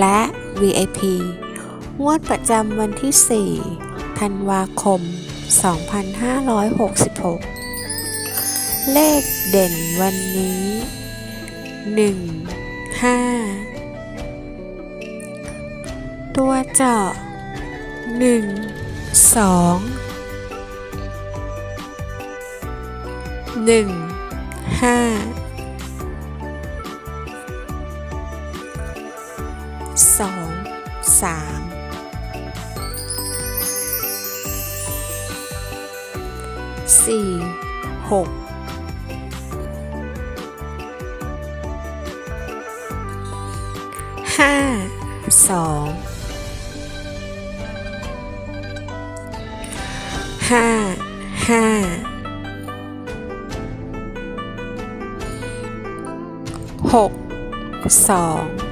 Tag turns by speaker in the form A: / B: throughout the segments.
A: และ VIP งวดประจำวันที่ 4 ธันวาคม 2566 เลขเด่นวันนี้ 1 5 ตัวเจาะ 1 2 1 5 สองสามสี่หกห้าสองห้าห้าหกสอง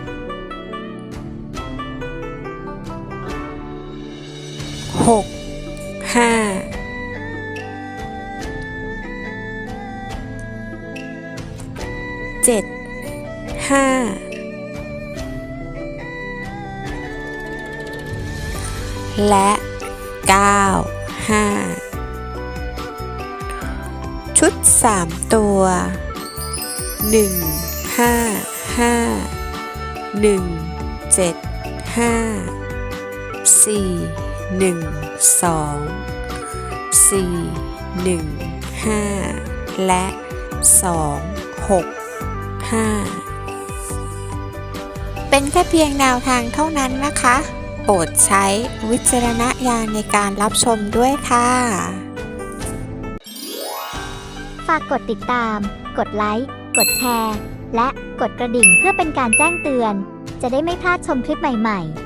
A: หกห้าเจ็ดห้าและเก้าห้าชุดสามตัวหนึ่งห้าห้าหนึ่งเจ็ดห้าสี่ หนึ่งสองสี่หนึ่งห้าและสองหกห้าเป็นแค่เพียงแนวทางเท่านั้นนะคะ โปรดใช้วิจารณญาณในการรับชมด้วยค่ะ
B: ฝากกดติดตาม กดไลค์ กดแชร์ และกดกระดิ่งเพื่อเป็นการแจ้งเตือน จะได้ไม่พลาดชมคลิปใหม่ ๆ